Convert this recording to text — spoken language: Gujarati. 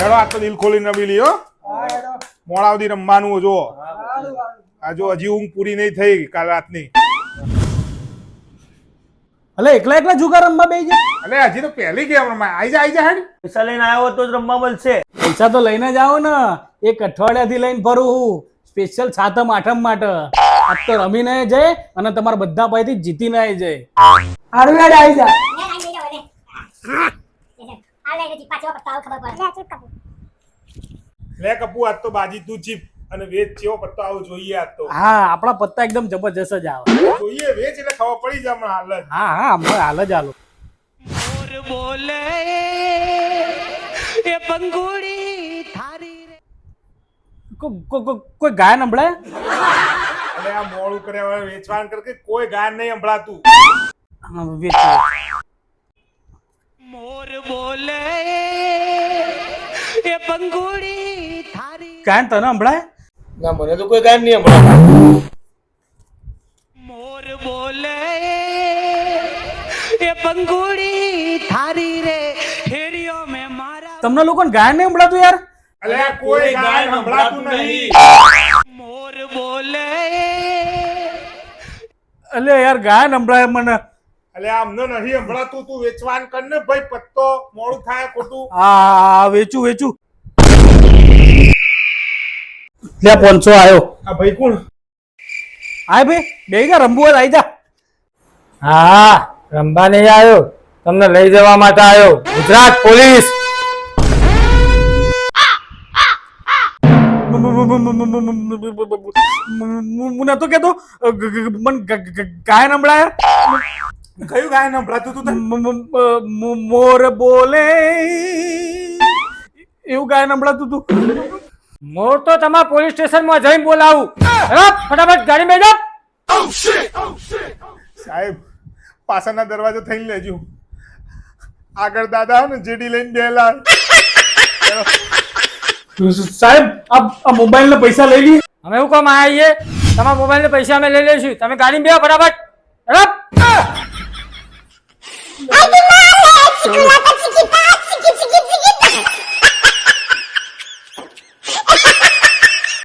હેડો આ તો દિલ ખોલી નબીલી હો મોડા સુધી રમવાનું જો આ જો હજી ઊંઘ પૂરી નહીં થઈ કાલ રાતની. અલે એકલા એકલા જુગાર રમવા બે જાય અલે હજી તો પહેલી ગેમ રમાય આઈ જા આઈ જા હેડ. પૈસા લઈને આવ્યો તો જ રમવા મળશે. પૈસા તો લઈને જ આવો ને. એક અઠવાડિયાથી લઈને ફરું હું. સ્પેશિયલ સાતમ આઠમ માટે. આજ તો રમીને જાય અને તમારા બધા પાસેથી જીતીને આવી જાય. આવી લે કપુ આજ તો બાજી તું ચીપ અને વેચ ચેવો પત્તો આવો જોઈએ આજ તો. હા આપણા પત્તા એકદમ જબરજસ્ત જ આવે. જોઈએ વેચ એટલે ખબર પડી જાય હમણાં હાલ જ. હા હા હમણાં હાલ જ હાલો. કો- કો- કો- કોઈ ગાય સંભળાય અને આ મોડું કર્યા વેચવાન કર કે કોઈ ગાયન નહીં સંભળાતું હા, થારી ગાયન તને સંભળાય? ના મને તો કોઈ ગાય નહીં હમણાં તમને લોકોને ગાયન નહીં સંભળાતું યાર? અલે કોઈ ગાયન સંભળાતું નહીં. મોર બોલે અલે યાર ગાયન હમણાં મને. આમ અમને નહીં સંભળાતું તું વેચવાન કર ને ભાઈ પત્તો મોડું થાય ખોટું હા વેચું વેચું લે પોનસો આવ્યો આ ભાઈ કોણ આય ભાઈ બે ગયા રમવું હોય આઈ જા હા રમવા નહીં આવ્યો તમને લઈ જવા માટે આવ્યો ગુજરાત પોલીસ હું નતો કેતો મને ગાયન સંભળાય કયું ગાયન સંભળાતું તું મોર બોલે. એવું ગાયન સંભળાતું તું મોર તો તમારા પોલીસ સ્ટેશનમાં જઈને બોલાવું. ફટાફટ ગાડી મેજો સાહેબ પાછળના દરવાજો થઈને લેજો. આગળ દાદા ને જેડી લઈને બેલા સાહેબ આ મોબાઈલ ના પૈસા લઈ લઈએ અમે એવું કામ આવીએ તમારા મોબાઈલ ને પૈસા અમે લઈ લઈશું. તમે ગાડી બે ફટાફટ. હેલો.